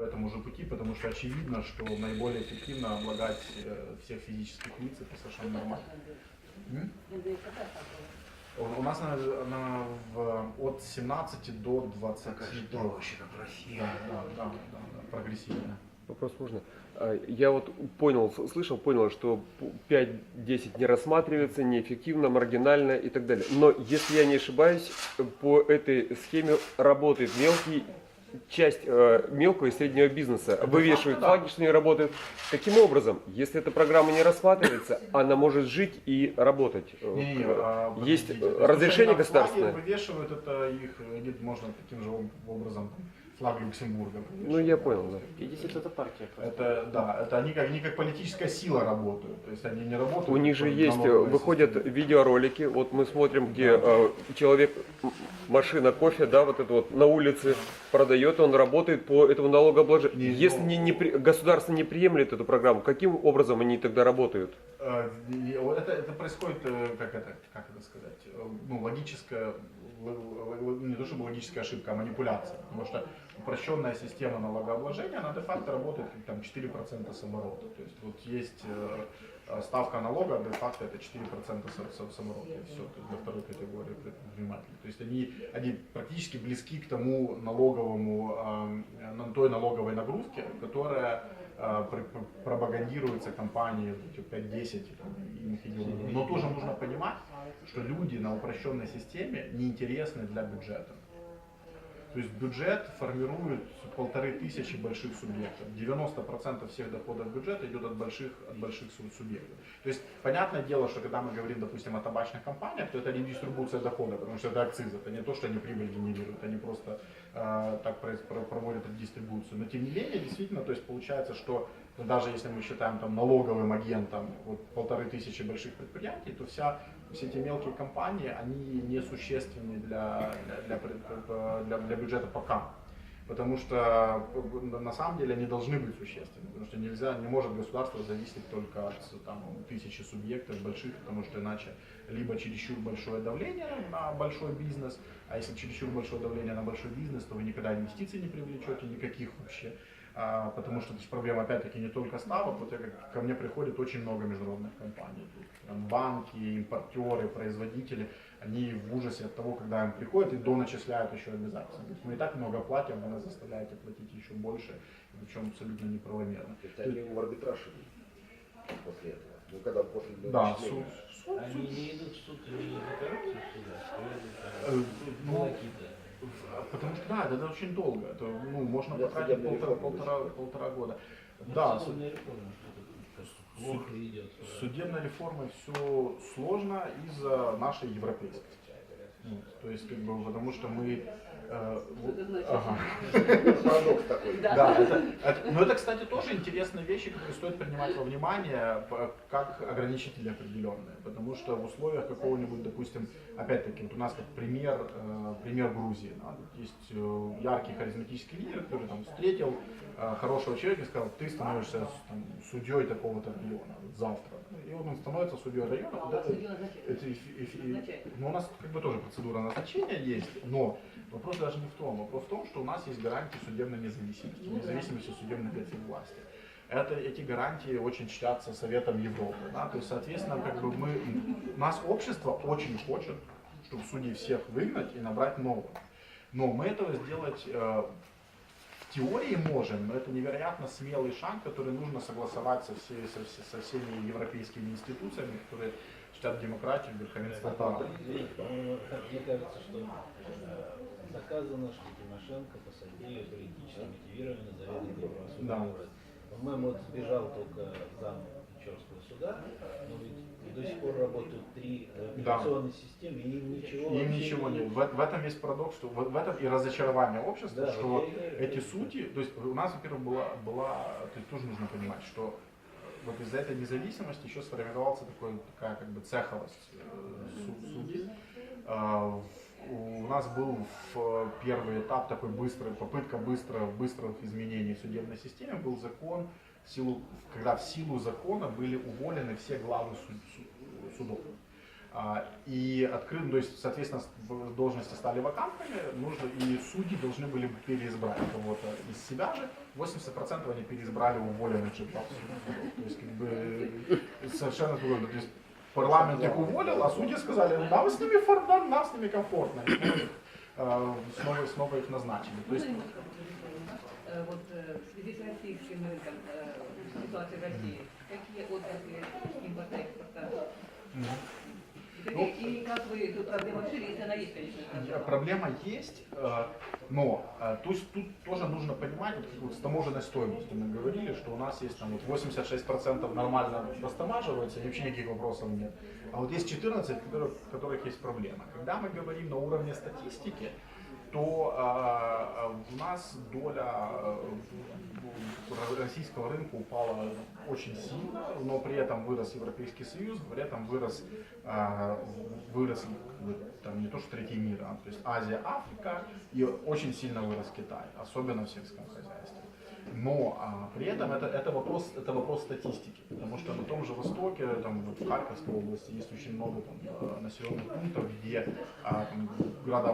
по этому же пути, потому что очевидно, что наиболее эффективно облагать э, всех физических лиц, это совершенно нормально. У нас она, она в- от 17 до 23. Да, да, да, да, да, прогрессивная. Вопрос можно? А, Я вот понял, слышал, понял, что 5-10 не рассматривается, неэффективно, маргинально и так далее. Но если я не ошибаюсь, по этой схеме работает мелкий часть э, мелкого и среднего бизнеса. Вывешивают флаги, что они работают. Каким образом, если эта программа не рассматривается, она может жить и работать? Э, к- а, Есть подождите. э, есть, разрешение государственное? флаги вывешивают, это их, можно таким же об- образом флаг Люксембурга. Ну, я понял, да. 50 это партия. просто. Это, да, это они как, они как политическая сила работают. То есть они не работают. У них же есть, э, выходят система. видеоролики, вот мы смотрим, где э, человек, машина кофе, да, вот это вот на улице продает, он работает по этому налогообложению. Если не, не государство не приемлет эту программу, каким образом они тогда работают? Э, Это, это происходит, э, как это, как это сказать, э, ну, логическая, не то чтобы логическая ошибка, а манипуляция. Потому что упрощенная система налогообложения, она де-факто работает как там 4% с. То есть вот есть ставка налога, де-факто это 4% с, все, то есть для второй категории предпринимателей. То есть они, они практически близки к тому налоговому, на той налоговой нагрузке, которая пропагандируется компанией вот эти 5-10 там, и их идеологов. Но тоже нужно понимать, что люди на упрощенной системе неинтересны для бюджета. То есть бюджет формирует полторы тысячи больших субъектов. 90% всех доходов бюджета идет от больших, от больших су- субъектов. То есть понятное дело, что когда мы говорим, допустим, о табачных компаниях, то это редистрибуция дохода, потому что это акциз, это не то, что они прибыль генерируют, они просто э, так проводят дистрибуцию. Но тем не менее, действительно, то есть получается, что даже если мы считаем там налоговым агентом вот, полторы тысячи больших предприятий, то вся, все эти мелкие компании, они несущественны для, для, для, для, для бюджета пока. Потому что на самом деле они должны быть существенны, потому что нельзя, не может государство зависеть только от там, тысячи субъектов больших, потому что иначе либо чересчур большое давление на большой бизнес, а если чересчур большое давление на большой бизнес, то вы никогда инвестиций не привлечете, никаких вообще. А, потому что это же проблема опять-таки не только ставок, вот я ко мне приходит очень много международных компаний, там банки, импортеры, производители, они в ужасе от того, когда им приходят и доначисляют еще обязательства. Говорят, Мы и так много платим, вы нас заставляете платить еще больше, причем абсолютно неправомерно. Это они в арбитраж идут после этого. Ну, когда после Да, начисления. суд, Они не идут в суд не за коррупцию а Э, за ну, волокиты. Потому что да, это очень долго. Это, ну, можно Для потратить судебной полтора, реформы полтора, полтора года. Ну, Да, судебная реформа, такое? Плохо идет. С судебной реформой все сложно из-за нашей европейскости. Ну, то есть, как бы, потому что мы... э, ага. Парадокс такой. Да, это, это- но это, кстати, тоже интересные вещи, которые стоит принимать во внимание, как ограничители определенные. Потому что в условиях какого-нибудь, допустим, опять-таки, вот у нас как пример, э, пример Грузии. да, есть э, яркий харизматический лидер, который там встретил хорошего человека и сказал, ты становишься там, судьей такого-то района завтра. И вот он становится судьей района. вот это- это эф- эф- и- ну, у нас как бы тоже процедура назначения есть, но вопрос даже не в том. Вопрос в том, что у нас есть гарантии судебной независимости, независимости судебных ветвей власти. Это, эти гарантии очень чтятся Советом Европы. Да? То есть, соответственно, как бы мы, у нас общество очень хочет, чтобы судей всех выгнать и набрать новых. Но мы этого сделать э, в теории можем, но это невероятно смелый шаг, который нужно согласовать со, всей, со, все- со всеми европейскими институциями, которые чтят демократию, верховенство права. По-моему, мне кажется, что э, доказано, что Тимошенко посадили политически мотивированно заведомо. Да. По-моему, вот сбежал только зам Печорского суда, но ведь до сих пор работают три э, Да. системы, и им ничего Им ничего не- нет. В, в этом есть парадокс, что в, в этом и разочарование общества, Да, что вот эти судьи, то есть у нас, во-первых, была, была, то есть тоже нужно понимать, что э, вот из-за этой независимости еще сформировался такой, такая как бы цеховость э, су- судей. В- у нас был в первый этап такой быстрый, попытка быстро, быстрых изменений в судебной системе, был закон, силу, когда в силу закона были уволены все главы суд- су- судов. А, И открыт, то есть, соответственно, должности стали вакантными, нужно, и судьи должны были бы переизбрать кого-то из себя же. 80% они переизбрали уволенных же. То есть, как бы, совершенно другое. То есть, парламент их уволил, а судьи сказали, «Ну, нам с ними фордан, нам с ними комфортно. И э, снова, снова их назначили. То есть, Можно немножко продолжить? Э, Вот э, в связи с российским рынком, э, ситуацией в России, какие отрасли импорта и экспорта? Ну, и как вы эту проблему решили, если она есть, конечно? Я- Проблема есть, э, но э, то есть тут тоже нужно понимать, вот, с таможенной стоимостью мы говорили, что у нас есть там вот 86% нормально растамаживается, и вообще никаких вопросов нет. А вот есть 14, в которых, в которых есть проблема. Когда мы говорим на уровне статистики, то э, у нас доля э, российского рынка упала очень сильно, но при этом вырос Европейский Союз, при этом вырос, э, вырос там, не то что третий мир, а то есть Азия, Африка, и очень сильно вырос Китай, особенно в сельском хозяйстве. Но а, при этом это, это, вопрос, это вопрос статистики, потому что на том же Востоке, там, вот в Харьковской области есть очень много там, населенных пунктов, где а, там, города